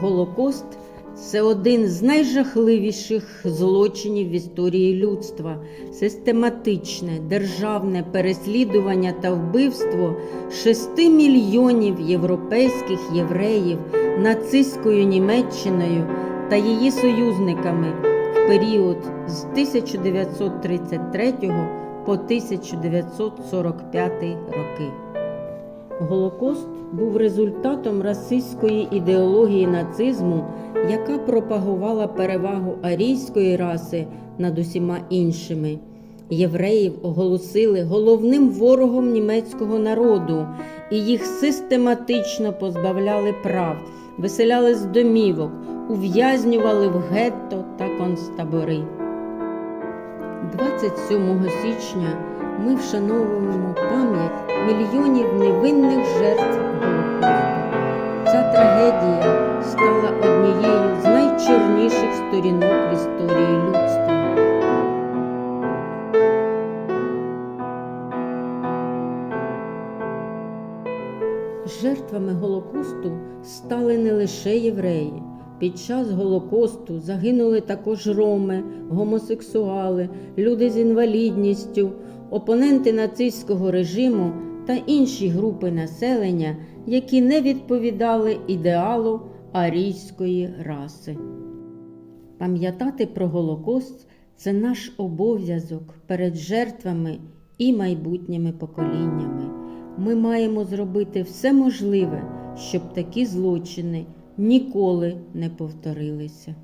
Голокост це один з найжахливіших злочинів в історії людства, систематичне державне переслідування та вбивство 6 мільйонів європейських євреїв нацистською Німеччиною та її союзниками в період з 1933 по 1945 роки. Голокост був результатом расистської ідеології нацизму, яка пропагувала перевагу арійської раси над усіма іншими. Євреїв оголосили головним ворогом німецького народу, і їх систематично позбавляли прав, виселяли з домівок, ув'язнювали в гетто та концтабори. 27 січня ми вшановуємо пам'ять мільйонів невинних жертв Голокосту. Ця трагедія стала однією з найчорніших сторінок в історії людства. Жертвами Голокосту стали не лише євреї. Під час Голокосту загинули також роми, гомосексуали, люди з інвалідністю, опоненти нацистського режиму та інші групи населення, які не відповідали ідеалу арійської раси. Пам'ятати про Голокост це наш обов'язок перед жертвами і майбутніми поколіннями. Ми маємо зробити все можливе, щоб такі злочини ніколи не повторилися.